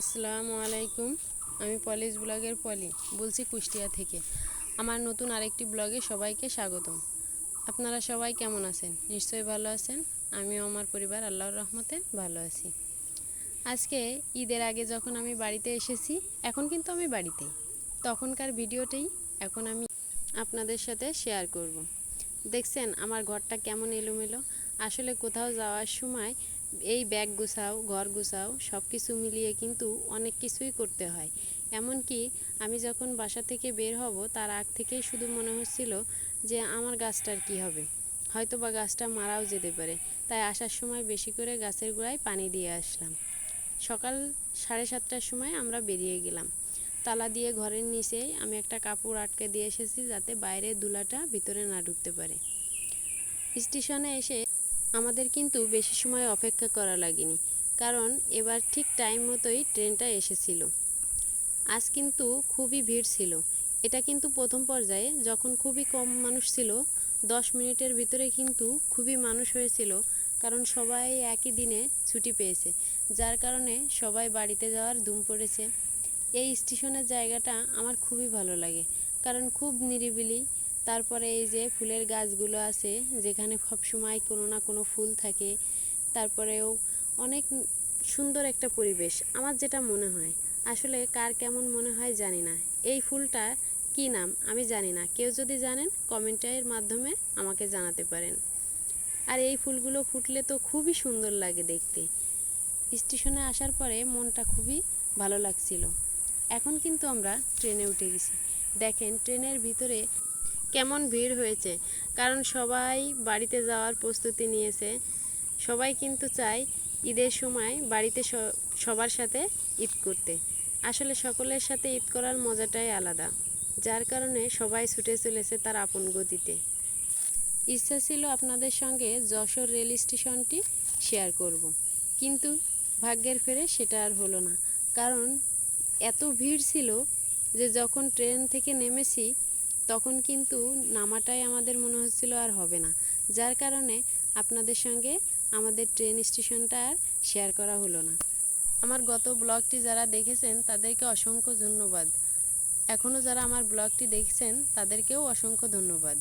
আসসালামু আলাইকুম। আমি পলিশ ব্লগের পলি, বলছি কুষ্টিয়া থেকে। আমার নতুন আরেকটি ব্লগে সবাইকে স্বাগতম। আপনারা সবাই কেমন আছেন? নিশ্চয়ই ভালো আছেন। আমিও আমার পরিবার আল্লাহর রহমতে ভালো আছি। আজকে ঈদের আগে যখন আমি বাড়িতে এসেছি, এখন কিন্তু আমি বাড়িতেই তখনকার ভিডিওটাই এখন আমি আপনাদের সাথে শেয়ার করব। দেখছেন, আমার ঘরটা কেমন এলোমেলো। আসলে কোথাও যাওয়ার সময় এই ব্যাগ গুছাও, ঘর গুছাও সব কিছু মিলিয়ে কিন্তু অনেক কিছুই করতে হয়। এমনকি আমি যখন বাসা থেকে বের হব, তার আগ থেকেই শুধু মনে হচ্ছিল যে আমার গাছটার কি হবে। হয়তো বা গাছটা মারাও যেতে পারে, তাই আসার সময় বেশি করে গাছের গোড়ায় পানি দিয়ে আসলাম। সকাল সাড়ে সাতটার সময় আমরা বেরিয়ে গেলাম। তালা দিয়ে ঘরের নিচেই আমি একটা কাপড় আটকে দিয়ে এসেছি যাতে বাইরের ধুলাটা ভিতরে না ঢুকতে পারে। স্টেশনে এসে আমাদের কিন্তু বেশি সময় অপেক্ষা করা লাগেনি, কারণ এবার ঠিক টাইম মতোই ট্রেনটা এসেছিল। আজ কিন্তু খুবই ভিড় ছিল। এটা কিন্তু প্রথম পর্যায়ে যখন খুবই কম মানুষ ছিল, দশ মিনিটের ভিতরে কিন্তু খুবই মানুষ হয়েছিল, কারণ সবাই একই দিনে ছুটি পেয়েছে, যার কারণে সবাই বাড়িতে যাওয়ার ধুম পড়েছে। এই স্টেশনের জায়গাটা আমার খুবই ভালো লাগে, কারণ খুব নিরিবিলি তারপরে এই যে ফুলের গাছগুলো আছে, যেখানে সবসময় কোনো না কোনো ফুল থাকে, তারপরেও অনেক সুন্দর একটা পরিবেশ। আমার যেটা মনে হয়, আসলে কার কেমন মনে হয় জানি না। এই ফুলটা কি নাম আমি জানি না। কেউ যদি জানেন কমেন্টের মাধ্যমে আমাকে জানাতে পারেন। আর এই ফুলগুলো ফুটলে তো খুবই সুন্দর লাগে দেখতে। স্টেশনে আসার পরে মনটা খুবই ভালো লাগছিল। এখন কিন্তু আমরা ট্রেনে উঠে গেছি। দেখেন, ট্রেনের ভিতরে কেমন ভিড় হয়েছে? কারণ সবাই বাড়িতে যাওয়ার প্রস্তুতি নিয়েছে। সবাই কিন্তু চায় ঈদের সময় বাড়িতে সবার সাথে ঈদ করতে। আসলে সকলের সাথে ঈদ করার মজাটাই আলাদা। যার কারণে সবাই ছুটে চলেছে তার আপন গতিতে। ইচ্ছা ছিল আপনাদের সঙ্গে যশোর রেল স্টেশনটি শেয়ার করব। কিন্তু ভাগ্যের ফেরে সেটা আর হলো না। কারণ এত ভিড় ছিল যে যখন ট্রেন থেকে নেমেছি তখন কিন্তু নামাটাই আমাদের মনে হচ্ছিল আর হবে না। যার কারণে আপনাদের সঙ্গে আমাদের ট্রেন স্টেশনটা আর শেয়ার করা হলো না। আমার গত ব্লগটি যারা দেখেছেন, তাদেরকে অসংখ্য ধন্যবাদ। এখনও যারা আমার ব্লগটি দেখছেন, তাদেরকেও অসংখ্য ধন্যবাদ।